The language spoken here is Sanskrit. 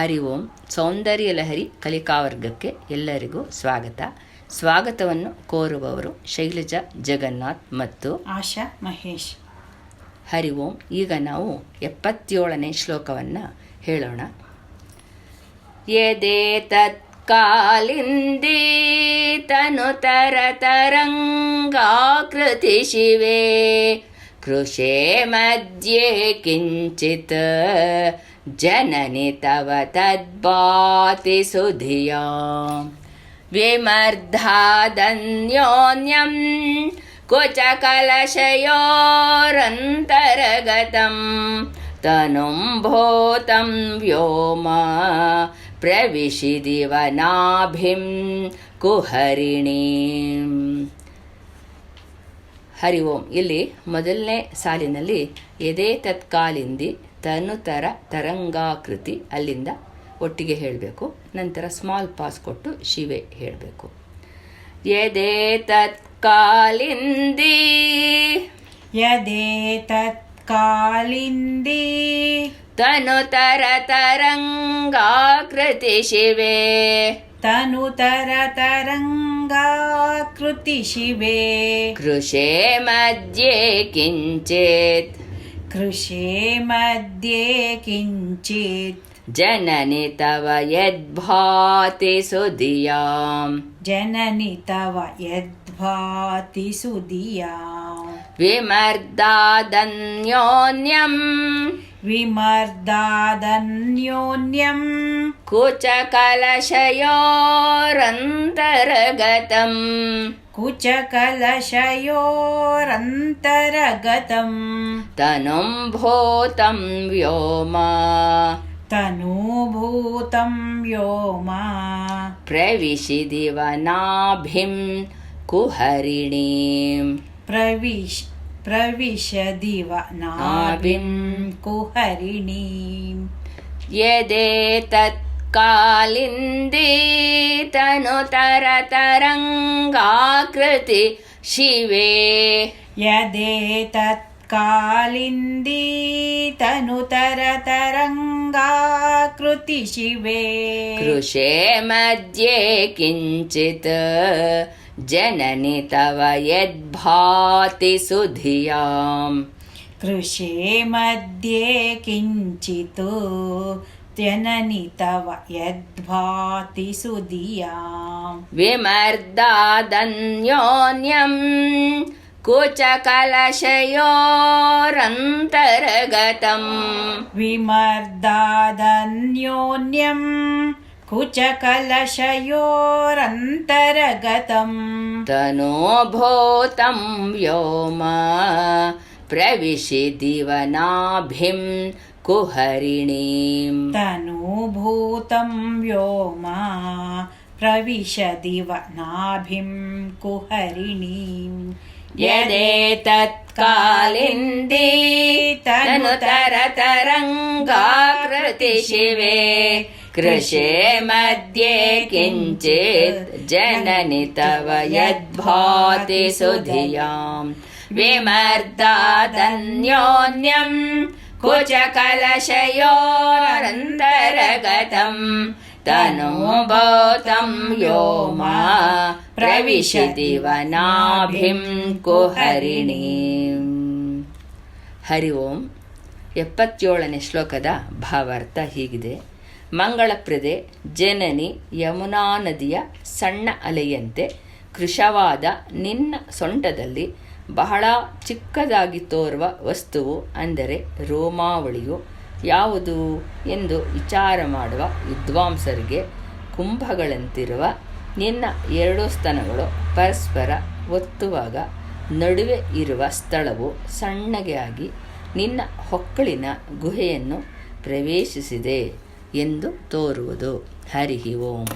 ಹರಿ ಓಂ. ಸೌಂದರ್ಯ ಲಹರಿ ಕಲಿಕಾವರ್ಗಕ್ಕೆ ಎಲ್ಲರಿಗೂ ಸ್ವಾಗತ. ಸ್ವಾಗತವನ್ನು ಕೋರುವವರು ಶೈಲಜಾ ಜಗನ್ನಾಥ್ ಮತ್ತು ಆಶಾ ಮಹೇಶ್. ಹರಿ ಓಂ. ಈಗ ನಾವು ಎಪ್ಪತ್ತೇಳನೇ ಶ್ಲೋಕವನ್ನು ಹೇಳೋಣ. ಯದೇ ತತ್ಕಾಲಿಂದಿ ತನು ತರ ತರಂಗಾಕೃತಿ ಶಿವೆ. कृशे मध्ये किञ्चित् जननि तव तद्भाति सुधिया। विमर्धादन्योन्यं कुचकलशयोरन्तर्गतं तनुं भूतं व्योम प्रविशिदिवनाभिं कुहरिणीम्। ಹರಿ ಓಂ. ಇಲ್ಲಿ ಮೊದಲನೇ ಸಾಲಿನಲ್ಲಿ ಎದೆ ತತ್ಕಾಲಿಂದಿ ತನುತರ ತರಂಗಾಕೃತಿ ಅಲ್ಲಿಂದ ಒಟ್ಟಿಗೆ ಹೇಳಬೇಕು. ನಂತರ ಸ್ಮಾಲ್ ಪಾಸ್ ಕೊಟ್ಟು ಶಿವೆ ಹೇಳಬೇಕು. ಎದೆ ತತ್ಕಾಲಿಂದಿ ಯದೇತತ್ಕಾಲಿಂದಿ ತನುತರ तनुतरतरङ्गाकृतिशिवे। तनुतरतरङ्गाकृतिशिवे। कृषे मध्ये किञ्चित्। कृषे मध्ये किञ्चित्। जननि तव यद्भाति सुदिया जननि तव यद्भाति भाति विमर्दादन्योन्यम्। विमर्दादन्योन्यम्। कुचकलशयोरन्तर्गतम्। कुचकलशयोरन्तर्गतम्। धनुम्भूतम् व्योमा। तनूभूतं योम प्रविश दिवनाभिं कुहरिणीं। प्रविश प्रविशदिवनाभिं कुहरिणीं। यदेतत्कालिन्दी तनुतरतरङ्गाकृति शिवे। यदेतत् कालिन्दी तनुतरतरङ्गाकृति शिवे कृशे मध्ये किञ्चित् जननि तव यद्भाति सुधियाम् कृशे मध्ये किञ्चित् जननि तव यद्भाति सुधियाम् विमर्दादन्योन्यम् कुचकलशयोरन्तर्गतं विमर्दादन्योन्यं कुचकलशयोरन्तर्गतं तनोभूतं व्योम प्रविशिदिवनाभिं कुहरिणीं तनोभूतं व्योम प्रविशदिवनाभिं कुहरिणीम् यदेतत्कालिन्दी तनुतरतरङ्गा शिवे कृषे मध्ये किञ्चित् जननि तव यद्भाति सुधियाम् विमर्दादन्योन्यम् कुचकलशयोरन्तरगतम् तनो यो मा ಪ್ರವಿಶತಿ ವನಾಭಿಂ ಕುಹರಿಣೀಂ ಹರಿ ಓಂ. ಎಪ್ಪತ್ತೇಳನೇ ಶ್ಲೋಕದ ಭಾವಾರ್ಥ ಹೀಗಿದೆ. ಮಂಗಳಪ್ರದೆ ಜನನಿ ಯಮುನಾ ನದಿಯ ಸಣ್ಣ ಅಲೆಯಂತೆ ಕೃಶವಾದ ನಿನ್ನ ಸೊಂಟದಲ್ಲಿ ಬಹಳ ಚಿಕ್ಕದಾಗಿ ತೋರುವ ವಸ್ತುವು ಅಂದರೆ ರೋಮಾವಳಿಯು ಯಾವುದು ಎಂದು ವಿಚಾರ ಮಾಡುವ ವಿದ್ವಾಂಸರಿಗೆ ಕುಂಭಗಳಂತಿರುವ ನಿನ್ನ ಎರಡು ಸ್ತನಗಳು ಪರಸ್ಪರ ಒತ್ತುವಾಗ ನಡುವೆ ಇರುವ ಸ್ಥಳವು ಸಣ್ಣಗೆ ಆಗಿ ನಿನ್ನ ಹೊಕ್ಕಳಿನ ಗುಹೆಯನ್ನು ಪ್ರವೇಶಿಸಿದೆ ಎಂದು ತೋರುವುದು. ಹರಿಹಿ ಓಂ.